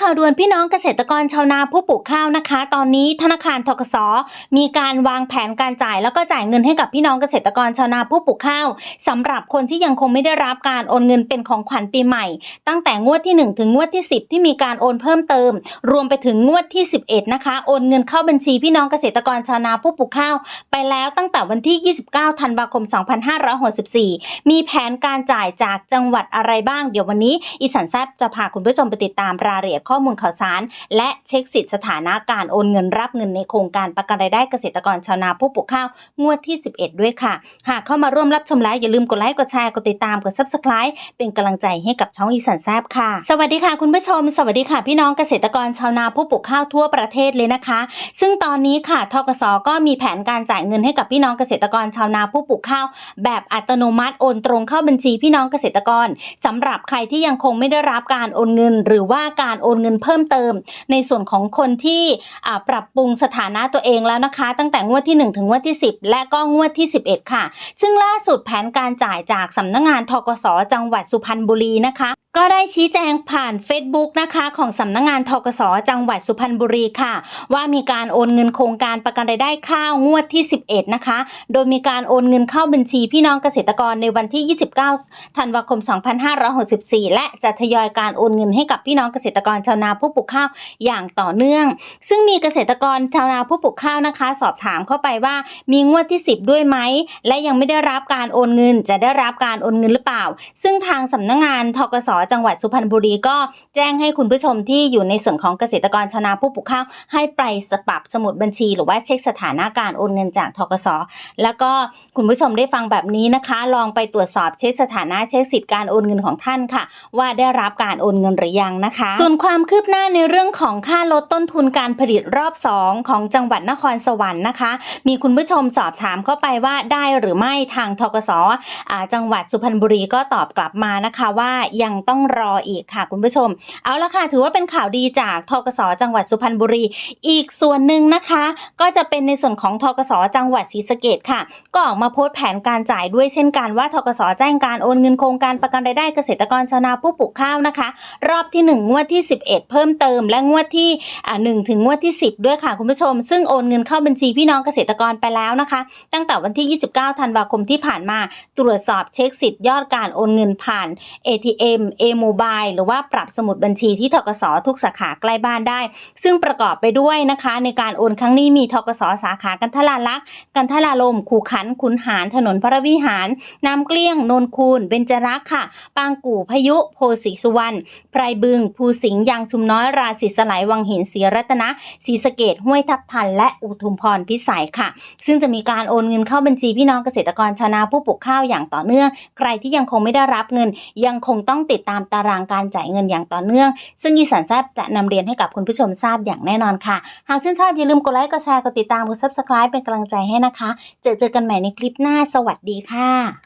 ข่าวด่วนพี่น้องเกษตรกรชาวนาผู้ปลูกข้าวนะคะ ตอนนี้ธนาคารทกสมีการวางแผนการจ่ายแล้วก็จ่ายเงินให้กับพี่น้องเกษตรกรชาวนาผู้ปลูกข้าวสำหรับคนที่ยังคงไม่ได้รับการโอนเงินเป็นของขวัญปีใหม่ ตั้งแต่งวดที่ 1 ถึงงวดที่ 10 ที่มีการโอนเพิ่มเติม รวมไปถึงงวดที่ 11 นะคะ โอนเงินเข้าบัญชีพี่น้องเกษตรกรชาวนาผู้ปลูกข้าว ไปแล้วตั้งแต่วันที่ 29 ธันวาคม 2564 มีแผนการจ่ายจากจังหวัดอะไรบ้าง เดี๋ยววันนี้ อีสันแซบจะพาคุณผู้ชมไปติดตามรายละเอียดข้อมูลข่าวสาร และเช็คสิทธิสถานะการโอนเงินรับเงินในโครงการประกันรายได้เกษตรกรชาวนาผู้ปลูกข้าวงวดที่ 11 ด้วยค่ะ หากเข้ามาร่วมรับชมแล้วอย่าลืมกดไลค์กดแชร์กดติดตามกด subscribe เป็นกำลังใจให้กับช่องอีสันแซบค่ะ สวัสดีค่ะคุณผู้ชม สวัสดีค่ะ พี่น้องเกษตรกรชาวนาผู้ปลูกข้าวทั่วประเทศเลยนะคะ ซึ่งตอนนี้ค่ะทกสก็มีแผนการจ่ายเงินให้กับพี่น้องเกษตรกรชาวนาผู้ปลูกข้าว แบบอัตโนมัติโอนตรงเข้าบัญชีพี่น้องเกษตรกรสำหรับใครที่ยังคงไม่ได้รับการโอนเงิน หรือว่าการโอนเงินเพิ่มเติม ในส่วนของคนที่ปรับปรุงสถานะตัวเองแล้วนะคะ ตั้งแต่งวดที่ 1 ถึงงวดที่ 10 และก็งวดที่ 11 ค่ะ ซึ่งล่าสุดแผนการจ่ายจากสำนักงานทกสจังหวัดสุพรรณบุรีนะคะ ก็ได้ชี้แจงผ่าน Facebook นะคะของสำนักงานทกสจังหวัดสุพรรณบุรีค่ะ ว่ามีการโอนเงินโครงการประกันรายได้ข้าวงวดที่ 11 นะคะ โดยมีการโอนเงินเข้าบัญชีพี่น้องเกษตรกรในวันที่ 29 ธันวาคม 2564 และจะทยอยการโอนเงินให้กับพี่น้องเกษตรกรชาวนาผู้ปลูกข้าวอย่างต่อเนื่อง ซึ่งมีเกษตรกรชาวนาผู้ปลูกข้าวนะคะ สอบถามเข้าไปว่ามีงวดที่ 10 ด้วยไหมและยังไม่ได้รับการโอนเงินจะได้รับการโอนเงินหรือเปล่า ซึ่งทางสำนักงานทกสจังหวัดสุพรรณบุรีก็แจ้งให้คุณผู้ชมที่อยู่ในส่วนของเกษตรกรชาวนาผู้ปลูกข้าวให้ไปสปับสมุดบัญชี หรือว่าเช็คสถานะการโอนเงินจากทกสแล้วก็คุณผู้ชมได้ฟังแบบนี้นะคะ ลองไปตรวจสอบเช็คสถานะเช็คสิทธิ์การโอนเงินของท่านค่ะ ว่าได้รับการโอนเงินหรือยังนะคะ ส่วนความคืบหน้าในเรื่องของค่าลดต้นทุนการผลิตรอบ 2 ของจังหวัดนครสวรรค์นะคะ มีคุณผู้ชมสอบถามเข้าไปว่าได้หรือไม่ทางทกสจังหวัดสุพรรณบุรีก็ตอบกลับมานะคะว่ายังต้องรออีกค่ะคุณผู้ชม เอาละค่ะถือว่าเป็นข่าวดีจากทกสจังหวัดสุพรรณบุรี อีกส่วนหนึ่งนะคะ ก็จะเป็นในส่วนของทกสจังหวัดศรีสะเกดค่ะ ก็ออกมาโพสต์แผนการจ่ายด้วยเช่นกันว่าทกสแจ้งการโอนเงินโครงการประกันรายได้เกษตรกรชาวนาผู้ปลูกข้าวนะคะ รอบที่ 1 งวดที่ 11 เพิ่มเติม และงวดที่อ่า1ถึงงวดที่ 10 ด้วยค่ะคุณผู้ชม ซึ่งโอนเงินเข้าบัญชีพี่น้องเกษตรกรไปแล้วนะคะ ตั้งแต่วันที่ 29 ธันวาคมที่ผ่านมา ตรวจสอบเช็คสิทธิ์ยอดการโอนเงินผ่าน ATM A-Mobile หรือว่าปรับสมุดบัญชีที่ทกสทุกสาขาใกล้บ้านได้ ซึ่งประกอบไปด้วยนะคะ ในการโอนครั้งนี้มีทกสสาขากันทลาลักษ์กันทลาลมคูขันขุนหารถนนพระวิหาร น้ำเกลี้ยง นนคูนเบญจรักษ์ค่ะ ปางกู่พายุโพสีสุวรรณไพรบึง ภูสิงห์ยางชุมน้อยราศีสไลยวังหินศรีรัตนะศรีสะเกดห้วยทับทัน และอุทุมพรพิสัยค่ะ ซึ่งจะมีการโอนเงินเข้าบัญชีพี่น้องเกษตรกรชาวนาผู้ปลูกข้าวอย่างต่อเนื่อง ใครที่ยังคงไม่ได้รับเงินยังคงต้องติดตามตารางการจ่ายเงินอย่างต่อเนื่อง ซึ่งอีสันแซบจะนำเรียนให้กับคุณผู้ชมทราบอย่างแน่นอนค่ะ หากชื่นชอบอย่าลืมกดไลค์กดแชร์กดติดตามกดซับสไครป์เป็นกำลังใจให้นะคะ เจอเจอกันใหม่ในคลิปหน้าสวัสดีค่ะ